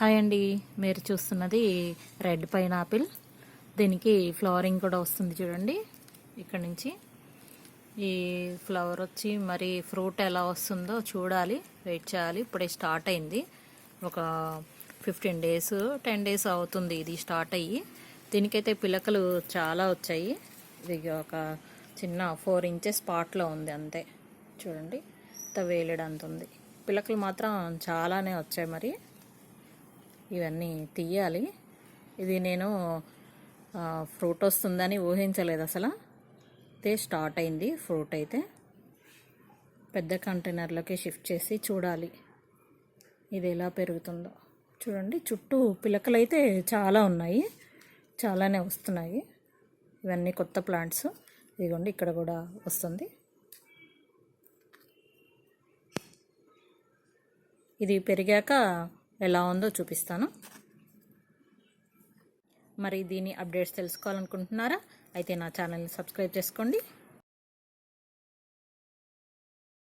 Hi అండి. మీరు చూస్తున్నది రెడ్ పైనాపిల్. దీనికి ఫ్లవరింగ్ కూడా వస్తుంది చూడండి. ఇక్కడ నుంచి ఈ ఫ్లవర్ వచ్చి మరి ఫ్రూట్ ఎలా వస్తుందో చూడాలి వెయిట్ చేయాలి. ఇప్పుడే స్టార్ట్ అయింది. ఒక ఫిఫ్టీన్ డేస్ టెన్ డేస్ అవుతుంది ఇది స్టార్ట్ అయ్యి. దీనికైతే పిలకలు చాలా వచ్చాయి. ఇది ఒక చిన్న ఫోర్ ఇంచెస్ పాట్లో ఉంది అంతే. చూడండి ఇంత వేలడంత ఉంది. పిలకలు మాత్రం చాలానే వచ్చాయి మరి. ఇవన్నీ తీయాలి. ఇది నేను ఫ్రూట్ వస్తుందని ఊహించలేదు అసలు. అయితే స్టార్ట్ అయింది ఫ్రూట్ అయితే. పెద్ద కంటైనర్లోకి షిఫ్ట్ చేసి చూడాలి ఇది ఎలా పెరుగుతుందో. చూడండి చుట్టూ పిలకలు అయితే చాలా ఉన్నాయి. చాలానే వస్తున్నాయి. ఇవన్నీ కొత్త ప్లాంట్స్. ఇదిగోండి ఇక్కడ కూడా వస్తుంది. ఇది పెరిగాక ఎలా ఉందో చూపిస్తాను. మరి దీని అప్డేట్స్ తెలుసుకోవాలనుకుంటున్నారా? అయితే నా ఛానల్ని సబ్స్క్రైబ్ చేసుకోండి.